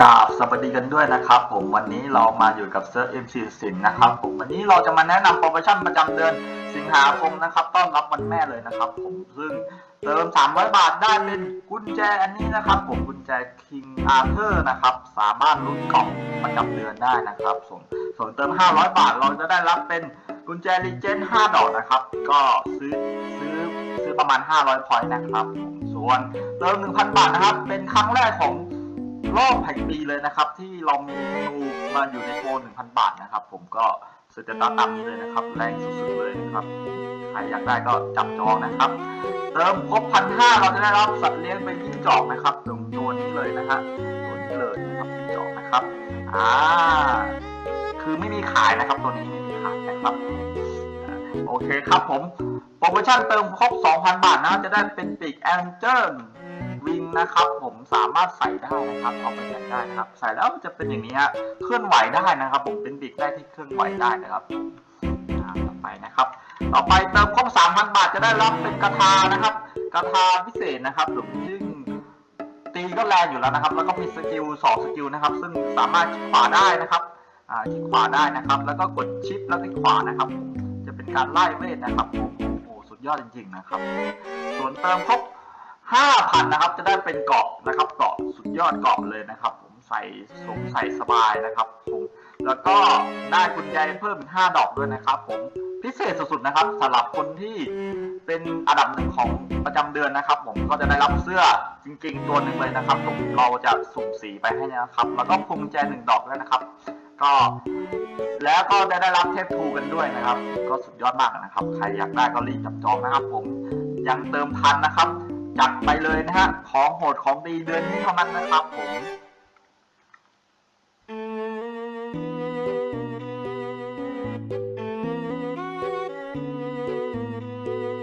กราบสวัสดีกันด้วยนะครับผมวันนี้เรามาอยู่กับเซิร์ฟ MC สินนะครับผมวันนี้เราจะมาแนะนำโปรโมชั่นประจำเดือนสิงหาคมนะครับ ต้อนรับวันแม่เลยนะครับ ผมซึ่งเติม 300 บาทได้เป็นกุญแจอันนี้นะครับ ผมกุญแจ King Arthur นะครับ สามารถลุ้นกล่องประจำเดือนได้นะครับส่วนส่วนเติม 500 บาทเราจะได้รับเป็นกุญแจ Legend 5ดอกนะครับ ก็ซื้อซื้อซื้อประมาณ 500พอยต์นะครับ ส่วนเติม 1,000 บาทนะครับ เป็นครั้งแรกของ รอบแห่งปีเลยนะครับ ที่เรามีนูมาอยู่ในโปร1,000 บาทนะครับ ผมก็สเตตัสตามนี้เลยนะครับ แรงสุดๆเลยนะครับ ใครอยากได้ก็จับจองนะครับ เติมครบพันห้าเราจะได้รับสัตว์เลี้ยงเป็นจิ้งจอกนะครับตรงตัวนี้เลยนะฮะตัวนี้เลยนะครับจิ้งจอกนะครับอ่าคือไม่มีขายนะครับตัวนี้ไม่มีขายนะครับโอเคครับผมโปรโมชั่นเติมครบ 2,000 บาทนะจะได้เป็นปีกแองเจิล นะครับ ผมสามารถใส่ได้นะครับ เอาไปใส่ได้นะครับ ใส่แล้วจะเป็นอย่างนี้ฮะเคลื่อนไหวได้นะครับ ผมเป็นปีกแรกที่เคลื่อนไหวได้นะครับต่อไปนะครับ ต่อไปเติมครบ3,000 บาทจะได้รับเป็นกระทานะครับ กระทาพิเศษนะครับผมซึ่งตีก็แรงอยู่แล้วนะครับ แล้วก็มีสกิล2สกิลนะครับ ซึ่งสามารถขวาได้นะครับคลิกขวาได้นะครับ แล้วก็กดชิปแล้วคลิกขวานะครับ จะเป็นการไล่เวทนะครับโอ้โหสุดยอดจริงๆนะครับ ส่วนเติมครบ 5,000 นะครับ จะได้เป็นเกาะนะครับเกาะสุดยอดเกาะเลยนะครับ ผมใส่สวมใส่สบายนะครับผมแล้วก็ได้กุญแจเพิ่มอีก5ดอกด้วยนะครับ ผมพิเศษสุดๆนะครับสำหรับคนที่เป็นอันดับหนึ่งของประจำเดือนนะครับ ผมก็จะได้รับเสื้อจริง ๆ ตัวหนึ่งเลยนะครับผมเราจะสุ่มสีไปให้นะครับ แล้วก็พวงแจหนึ่งดอกด้วยนะครับ ก็แล้วก็ได้ได้รับเทปทูกันด้วยนะครับ ก็สุดยอดมากนะครับ ใครอยากได้ก็รีบจับจองนะครับ ผมยังเติมทันนะครับ จัดไปเลยนะฮะ ของโหดของดีเดือนนี้เท่านั้นนะครับผม